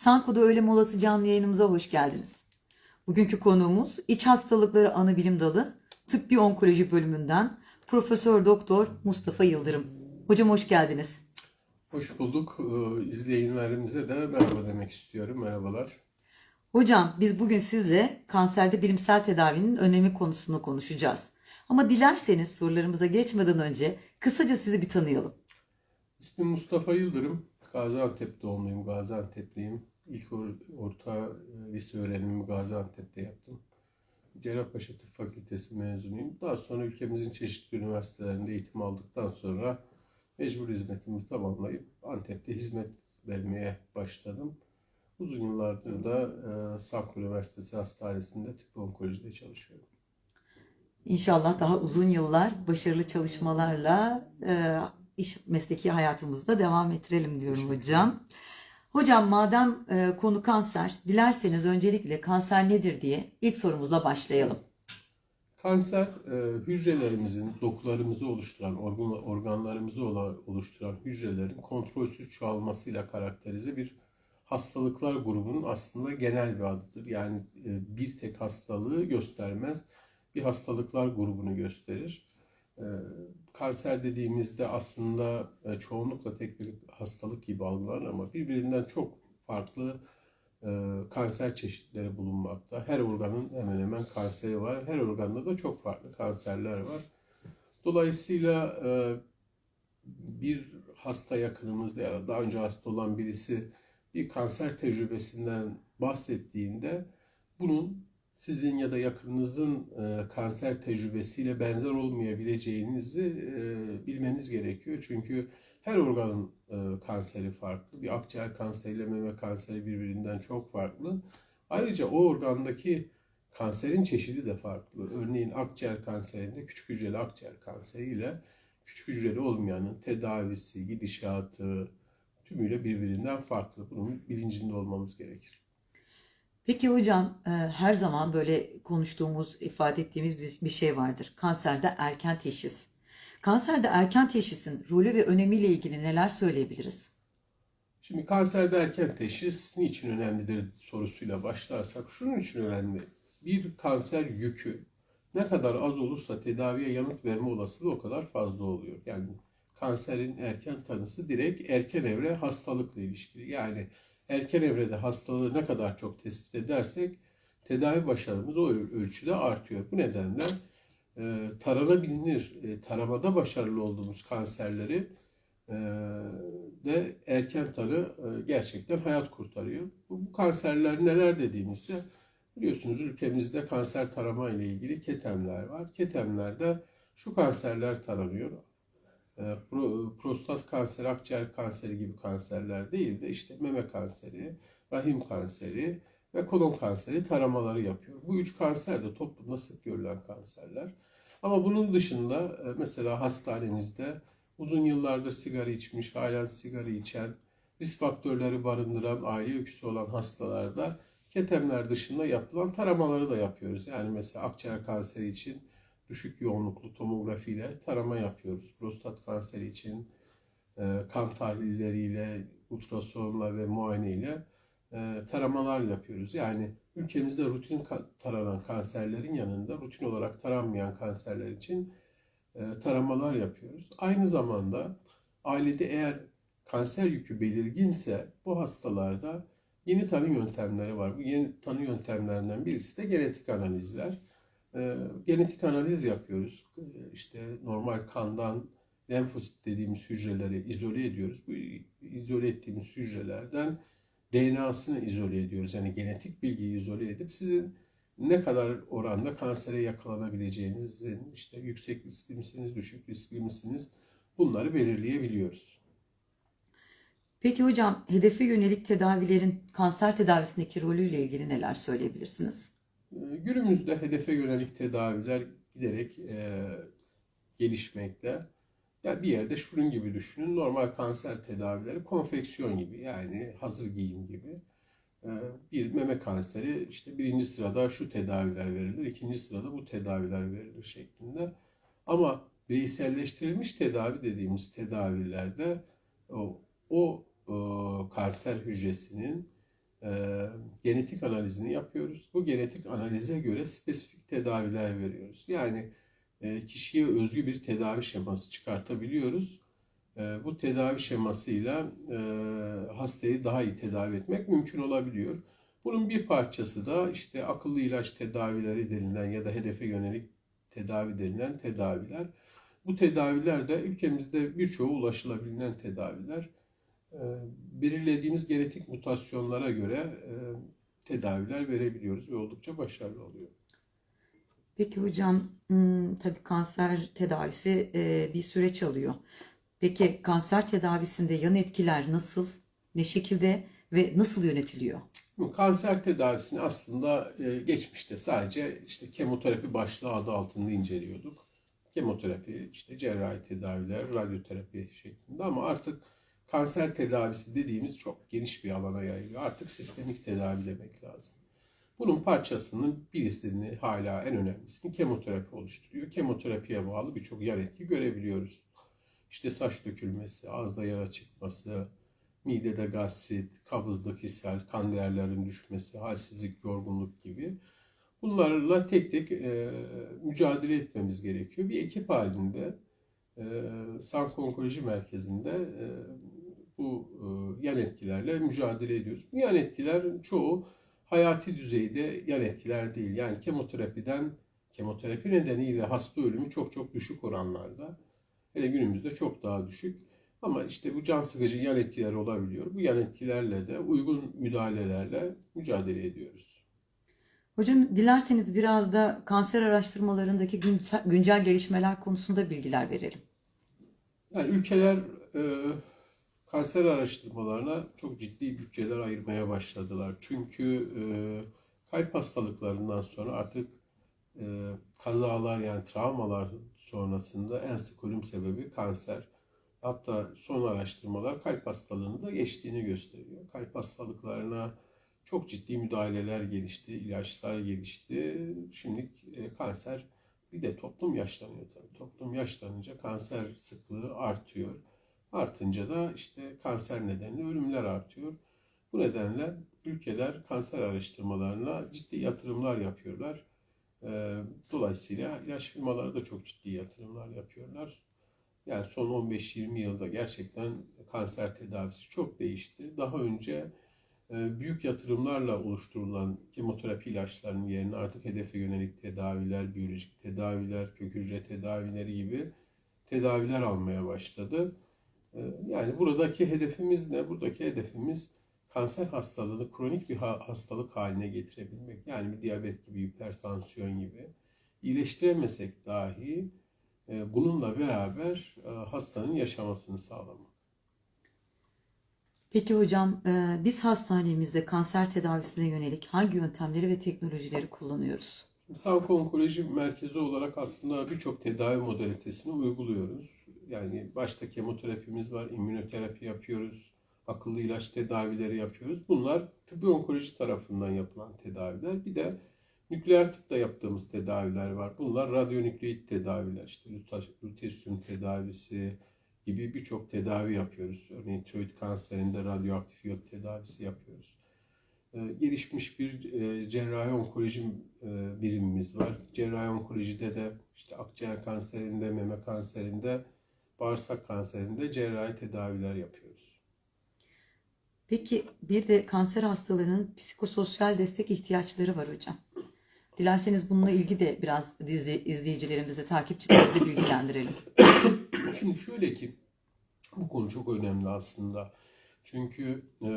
Sanko'da Öğle Molası canlı yayınımıza hoş geldiniz. Bugünkü konuğumuz İç Hastalıkları Anabilim Dalı Tıbbi Onkoloji bölümünden Profesör Doktor Mustafa Yıldırım. Hocam hoş geldiniz. Hoş bulduk. Ee, İzleyenlerimize de merhaba demek istiyorum. Merhabalar. Hocam biz bugün sizle kanserde bilimsel tedavinin önemi konusunu konuşacağız. Ama dilerseniz sorularımıza geçmeden önce kısaca sizi bir tanıyalım. İsmim Mustafa Yıldırım. Gaziantep doğumluyum. Gaziantep'liyim. İlk or- orta e, lise öğrenimimi Gaziantep'te yaptım. Cerrahpaşa Tıp Fakültesi mezunuyum. Daha sonra ülkemizin çeşitli üniversitelerinde eğitim aldıktan sonra mecbur hizmetimi tamamlayıp Antep'te hizmet vermeye başladım. Uzun yıllardır da e, Sanko Üniversitesi Hastanesi'nde tıp onkolojide çalışıyorum. İnşallah daha uzun yıllar başarılı çalışmalarla e, iş mesleki hayatımızda devam ettirelim diyorum hocam. Hocam madem e, konu kanser, dilerseniz öncelikle kanser nedir diye ilk sorumuzla başlayalım. Kanser e, hücrelerimizin, dokularımızı oluşturan, organ- organlarımızı oluşturan hücrelerin kontrolsüz çoğalmasıyla karakterize bir hastalıklar grubunun aslında genel bir adıdır. Yani e, bir tek hastalığı göstermez, bir hastalıklar grubunu gösterir. E, Kanser dediğimizde aslında e, çoğunlukla tek bir hastalık gibi algılanır ama birbirinden çok farklı e, kanser çeşitleri bulunmakta. Her organın hemen hemen kanseri var. Her organda da çok farklı kanserler var. Dolayısıyla e, bir hasta yakınımızda ya da daha önce hasta olan birisi bir kanser tecrübesinden bahsettiğinde bunun sizin ya da yakınınızın e, kanser tecrübesiyle benzer olmayabileceğinizi e, bilmeniz gerekiyor. Çünkü her organın e, kanseri farklı. Bir akciğer kanseriyle meme kanseri birbirinden çok farklı. Ayrıca o organdaki kanserin çeşidi de farklı. Örneğin akciğer kanserinde küçük hücreli akciğer kanseriyle küçük hücreli olmayanın tedavisi, gidişatı tümüyle birbirinden farklı. Bunun bilincinde olmamız gerekir. Peki hocam e, her zaman böyle konuştuğumuz, ifade ettiğimiz bir, şey vardır. Kanserde erken teşhis. Kanserde erken teşhisin rolü ve önemiyle ilgili neler söyleyebiliriz? Şimdi kanserde erken teşhis niçin önemlidir sorusuyla başlarsak şunun için önemli. Bir kanser yükü ne kadar az olursa tedaviye yanıt verme olasılığı o kadar fazla oluyor. Yani kanserin erken tanısı direkt erken evre hastalıkla ilişkili. Yani erken evrede hastalığı ne kadar çok tespit edersek tedavi başarımız o öl- ölçüde artıyor. Bu nedenle e, taranabilir, e, taramada başarılı olduğumuz kanserleri e, de erken tanı e, gerçekten hayat kurtarıyor. Bu, bu kanserler neler dediğimizde biliyorsunuz ülkemizde kanser tarama ile ilgili ketemler var. Ketemlerde şu kanserler taranıyor. E, pro- prostat kanseri, akciğer kanseri gibi kanserler değil de işte meme kanseri, rahim kanseri ve kolon kanseri taramaları yapıyor. Bu üç kanser de toplumda sık görülen kanserler. Ama bunun dışında e, mesela hastanemizde uzun yıllardır sigara içmiş, halen sigara içen, risk faktörleri barındıran, aile öyküsü olan hastalarda ketemler dışında yapılan taramaları da yapıyoruz. Yani mesela akciğer kanseri için düşük yoğunluklu tomografiyle tarama yapıyoruz. Prostat kanseri için e, kan tahlilleriyle, ultrasonla ve muayeneyle e, taramalar yapıyoruz. Yani ülkemizde rutin taranan kanserlerin yanında rutin olarak taranmayan kanserler için e, taramalar yapıyoruz. Aynı zamanda ailede eğer kanser yükü belirginse bu hastalarda yeni tanı yöntemleri var. Bu yeni tanı yöntemlerinden birisi de genetik analizler. E, genetik analiz yapıyoruz. E, işte normal kandan lenfosit dediğimiz hücreleri izole ediyoruz. Bu izole ettiğimiz hücrelerden DNA'sını izole ediyoruz. Yani genetik bilgiyi izole edip sizin ne kadar oranda kansere yakalanabileceğinizin işte yüksek riskli misiniz, düşük riskli misiniz bunları belirleyebiliyoruz. Peki hocam hedefe yönelik tedavilerin kanser tedavisindeki rolüyle ilgili neler söyleyebilirsiniz? Ee, Günümüzde hedefe yönelik tedaviler giderek e, gelişmekte. Ya bir yerde şunun gibi düşünün. Normal kanser tedavileri konfeksiyon gibi yani hazır giyim gibi. Ee, Bir meme kanseri işte birinci sırada şu tedaviler verilir, ikinci sırada bu tedaviler verilir şeklinde. Ama bireyselleştirilmiş tedavi dediğimiz tedavilerde o, o e, kanser hücresinin e, genetik analizini yapıyoruz. Bu genetik analize göre spesifik tedaviler veriyoruz. Yani e, kişiye özgü bir tedavi şeması çıkartabiliyoruz. E, bu tedavi şemasıyla e, hastayı daha iyi tedavi etmek mümkün olabiliyor. Bunun bir parçası da işte akıllı ilaç tedavileri denilen ya da hedefe yönelik tedavi denilen tedaviler. Bu tedaviler de ülkemizde birçoğu ulaşılabilen tedaviler. E, belirlediğimiz genetik mutasyonlara göre e, tedaviler verebiliyoruz ve oldukça başarılı oluyor. Peki hocam, hmm, tabii kanser tedavisi e, bir süreç alıyor. Peki kanser tedavisinde yan etkiler nasıl, ne şekilde ve nasıl yönetiliyor? Kanser tedavisini aslında e, geçmişte sadece işte kemoterapi başlığı adı altında inceliyorduk. Kemoterapi, işte cerrahi tedaviler, radyoterapi şeklinde ama artık kanser tedavisi dediğimiz çok geniş bir alana yayılıyor. Artık sistemik tedavi demek lazım. Bunun parçasının birisini hala en önemlisini kemoterapi oluşturuyor. Kemoterapiye bağlı birçok yan etki görebiliyoruz. İşte saç dökülmesi, ağızda yara çıkması, midede gastrit, kabızlık, ishal, kan değerlerinin düşmesi, halsizlik, yorgunluk gibi. Bunlarla tek tek e, mücadele etmemiz gerekiyor. Bir ekip halinde e, Sanko Onkoloji Merkezi'nde e, bu e, yan etkilerle mücadele ediyoruz. Bu yan etkiler çoğu hayati düzeyde yan etkiler değil. Yani kemoterapiden, kemoterapi nedeniyle hasta ölümü çok çok düşük oranlarda. Hele günümüzde çok daha düşük. Ama işte bu can sıkıcı yan etkiler olabiliyor. Bu yan etkilerle de uygun müdahalelerle mücadele ediyoruz. Hocam dilerseniz biraz da kanser araştırmalarındaki güncel, güncel gelişmeler konusunda bilgiler verelim. Yani ülkeler e, kanser araştırmalarına çok ciddi bütçeler ayırmaya başladılar. Çünkü e, kalp hastalıklarından sonra artık e, kazalar yani travmalar sonrasında en sık ölüm sebebi kanser. Hatta son araştırmalar kalp hastalığını da geçtiğini gösteriyor. Kalp hastalıklarına çok ciddi müdahaleler gelişti, ilaçlar gelişti. Şimdi e, kanser bir de toplum yaşlanıyor tabii. Toplum yaşlanınca kanser sıklığı artıyor. Artınca da işte kanser nedeniyle ölümler artıyor. Bu nedenle ülkeler kanser araştırmalarına ciddi yatırımlar yapıyorlar. E, Dolayısıyla ilaç firmaları da çok ciddi yatırımlar yapıyorlar. Yani son 15-20 yılda gerçekten kanser tedavisi çok değişti. Daha önce e, büyük yatırımlarla oluşturulan kemoterapi ilaçlarının yerine artık hedefe yönelik tedaviler, biyolojik tedaviler, kök hücre tedavileri gibi tedaviler almaya başladı. E, Yani buradaki hedefimiz ne? Buradaki hedefimiz kanser hastalığını kronik bir ha- hastalık haline getirebilmek. Yani bir diyabet gibi, hipertansiyon gibi. İyileştiremesek dahi e, bununla beraber e, hastanın yaşamasını sağlamak. Peki hocam, e, biz hastanemizde kanser tedavisine yönelik hangi yöntemleri ve teknolojileri kullanıyoruz? Sağlık Onkoloji Merkezi olarak aslında birçok tedavi modalitesini uyguluyoruz. Yani başta kemoterapimiz var, immünoterapi yapıyoruz, akıllı ilaç tedavileri yapıyoruz. Bunlar tıbbi onkoloji tarafından yapılan tedaviler. Bir de nükleer tıpta yaptığımız tedaviler var. Bunlar radyonükleid tedaviler, işte lutesyum tedavisi gibi birçok tedavi yapıyoruz. Örneğin tiroid kanserinde radyoaktif iyot tedavisi yapıyoruz. Ee, gelişmiş bir e, cerrahi onkoloji e, birimimiz var. Cerrahi onkolojide de işte akciğer kanserinde, meme kanserinde, bağırsak kanserinde cerrahi tedaviler yapıyoruz. Peki bir de kanser hastalarının psikososyal destek ihtiyaçları var hocam. Dilerseniz bununla ilgili de biraz dizi, izleyicilerimizi, takipçilerimizi bilgilendirelim. Şimdi şöyle ki bu konu çok önemli aslında. Çünkü e,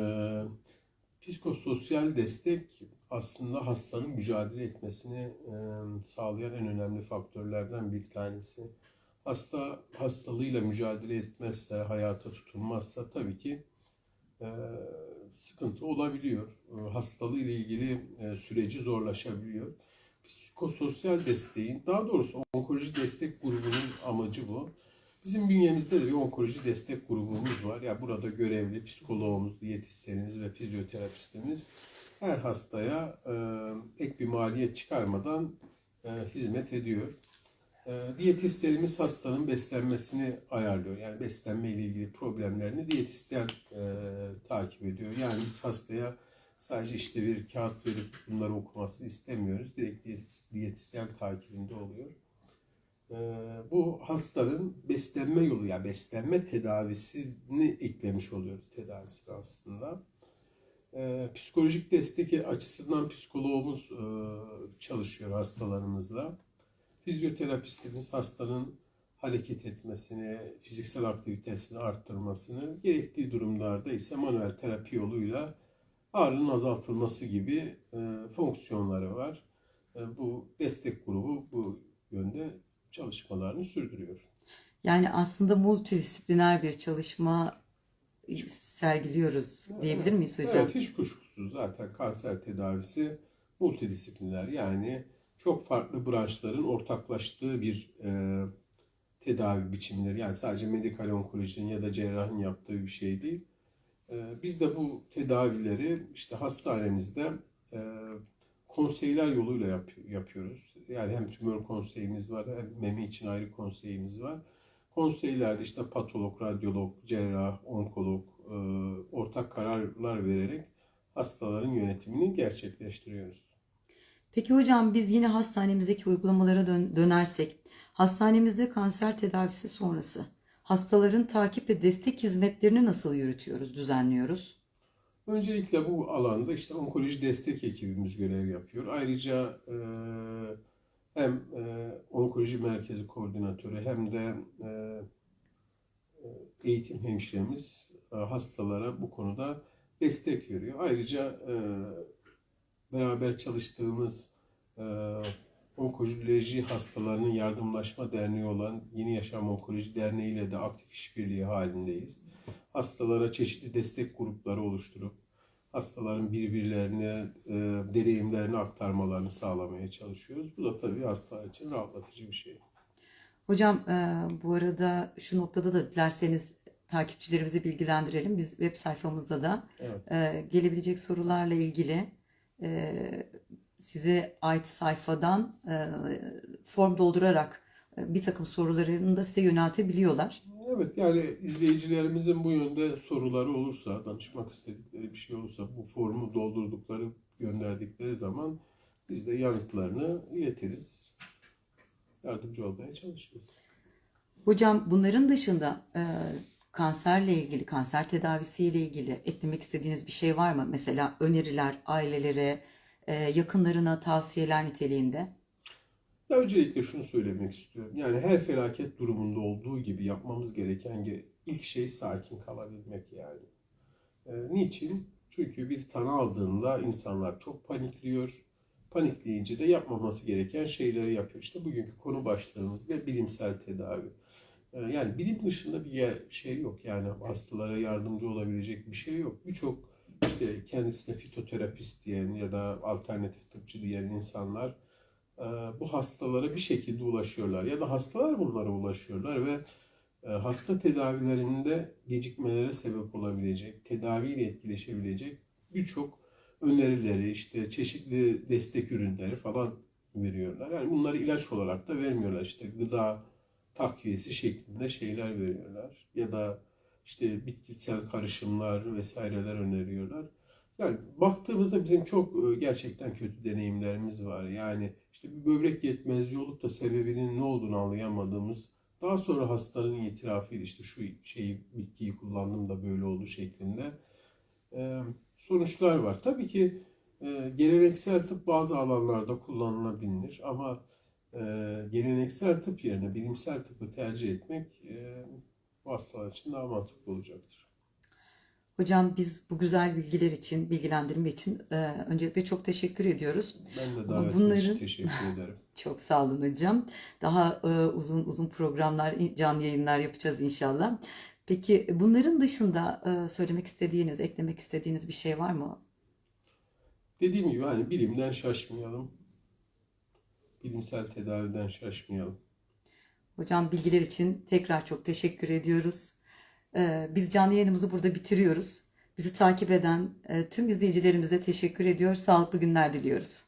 psikososyal destek aslında hastanın mücadele etmesini e, sağlayan en önemli faktörlerden bir tanesi. Hasta hastalığıyla mücadele etmezse, hayata tutunmazsa tabii ki e, sıkıntı olabiliyor. E, hastalığı ile ilgili e, süreci zorlaşabiliyor. Psikososyal desteğin, daha doğrusu onkoloji destek grubunun amacı bu. Bizim bünyemizde de bir onkoloji destek grubumuz var. Yani burada görevli psikoloğumuz, diyetisyenimiz ve fizyoterapistimiz her hastaya e, ek bir maliyet çıkarmadan e, hizmet ediyor. E, diyetisyenimiz hastanın beslenmesini ayarlıyor. Yani beslenme ile ilgili problemlerini diyetisyen e, takip ediyor. Yani biz hastaya sadece işte bir kağıt verip bunları okumasını istemiyoruz. Direkt diyet- diyetisyen takibinde oluyor. Ee, bu hastanın beslenme yolu ya beslenme tedavisini eklemiş oluyoruz tedavisine aslında. Ee, psikolojik destek açısından psikologumuz e, çalışıyor hastalarımızla. Fizyoterapistimiz hastanın hareket etmesini, fiziksel aktivitesini arttırmasını, gerektiği durumlarda ise manuel terapi yoluyla ağrının azaltılması gibi e, fonksiyonları var. E, bu destek grubu bu yönde çalışmalarını sürdürüyor. Yani aslında multidisipliner bir çalışma sergiliyoruz diyebilir miyiz hocam? Evet, hiç kuşkusuz zaten kanser tedavisi multidisipliner yani çok farklı branşların ortaklaştığı bir e, tedavi biçimidir. Yani sadece medikal onkolojinin ya da cerrahın yaptığı bir şey değil. E, biz de bu tedavileri işte hastanemizde e, konseyler yoluyla yap- yapıyoruz. Yani hem tümör konseyimiz var hem memi için ayrı konseyimiz var. Konseylerde işte patolog, radyolog, cerrah, onkolog e, ortak kararlar vererek hastaların yönetimini gerçekleştiriyoruz. Peki hocam biz yine hastanemizdeki uygulamalara dön- dönersek, hastanemizde kanser tedavisi sonrası hastaların takip ve destek hizmetlerini nasıl yürütüyoruz, düzenliyoruz? Öncelikle bu alanda işte onkoloji destek ekibimiz görev yapıyor. Ayrıca e, hem e, onkoloji merkezi koordinatörü hem de e, e, eğitim hemşiremiz e, hastalara bu konuda destek veriyor. Ayrıca e, beraber çalıştığımız e, onkoloji hastalarının yardımlaşma derneği olan Yeni Yaşam Onkoloji Derneği ile de aktif işbirliği halindeyiz. Hastalara çeşitli destek grupları oluşturup hastaların birbirlerine e, deneyimlerini aktarmalarını sağlamaya çalışıyoruz. Bu da tabii hastalar için rahatlatıcı bir şey. Hocam e, bu arada şu noktada da dilerseniz takipçilerimizi bilgilendirelim. Biz web sayfamızda da Evet. e, gelebilecek sorularla ilgili size ait sayfadan e, form doldurarak e, bir takım sorularını da size yöneltebiliyorlar. Evet yani izleyicilerimizin bu yönde soruları olursa, danışmak istedikleri bir şey olursa bu formu doldurdukları, gönderdikleri zaman biz de yanıtlarını iletiriz. Yardımcı olmaya çalışırız. Hocam bunların dışında e, kanserle ilgili, kanser tedavisiyle ilgili eklemek istediğiniz bir şey var mı? Mesela öneriler ailelere, e, yakınlarına tavsiyeler niteliğinde. Öncelikle şunu söylemek istiyorum. Yani her felaket durumunda olduğu gibi yapmamız gereken ge- ilk şey sakin kalabilmek yani. Ee, niçin? Çünkü bir tanı aldığında insanlar çok panikliyor. Panikleyince de yapmaması gereken şeyleri yapıyor. İşte bugünkü konu başlığımız da bilimsel tedavi. Ee, yani bilim dışında bir şey yok. Yani hastalara yardımcı olabilecek bir şey yok. Birçok işte kendisine fitoterapist diyen ya da alternatif tıpçı diyen insanlar e, bu hastalara bir şekilde ulaşıyorlar ya da hastalar bunlara ulaşıyorlar ve e, hasta tedavilerinde gecikmelere sebep olabilecek, tedaviyle etkileşebilecek birçok önerileri, işte çeşitli destek ürünleri falan veriyorlar. Yani bunları ilaç olarak da vermiyorlar. İşte gıda takviyesi şeklinde şeyler veriyorlar. Ya da işte bitkisel karışımlar vesaireler öneriyorlar. Yani baktığımızda bizim çok e, gerçekten kötü deneyimlerimiz var. Yani işte bir böbrek yetmezliği olup da sebebinin ne olduğunu anlayamadığımız, daha sonra hastanın itirafıyla işte şu şeyi bitkiyi kullandım da böyle oldu şeklinde e, sonuçlar var. Tabii ki e, geleneksel tıp bazı alanlarda kullanılabilir ama e, geleneksel tıp yerine bilimsel tıpı tercih etmek e, bu hastalar için daha mantıklı olacaktır. Hocam biz bu güzel bilgiler için, bilgilendirme için e, öncelikle çok teşekkür ediyoruz. Ben de davetiniz bunların- için teşekkür ederim. Çok sağ olun hocam. Daha e, uzun uzun programlar, canlı yayınlar yapacağız inşallah. Peki bunların dışında e, söylemek istediğiniz, eklemek istediğiniz bir şey var mı? Dediğim gibi hani bilimden şaşmayalım. Bilimsel tedaviden şaşmayalım. Hocam bilgiler için tekrar çok teşekkür ediyoruz. E, biz canlı yayınımızı burada bitiriyoruz. Bizi takip eden e, tüm izleyicilerimize teşekkür ediyor. Sağlıklı günler diliyoruz.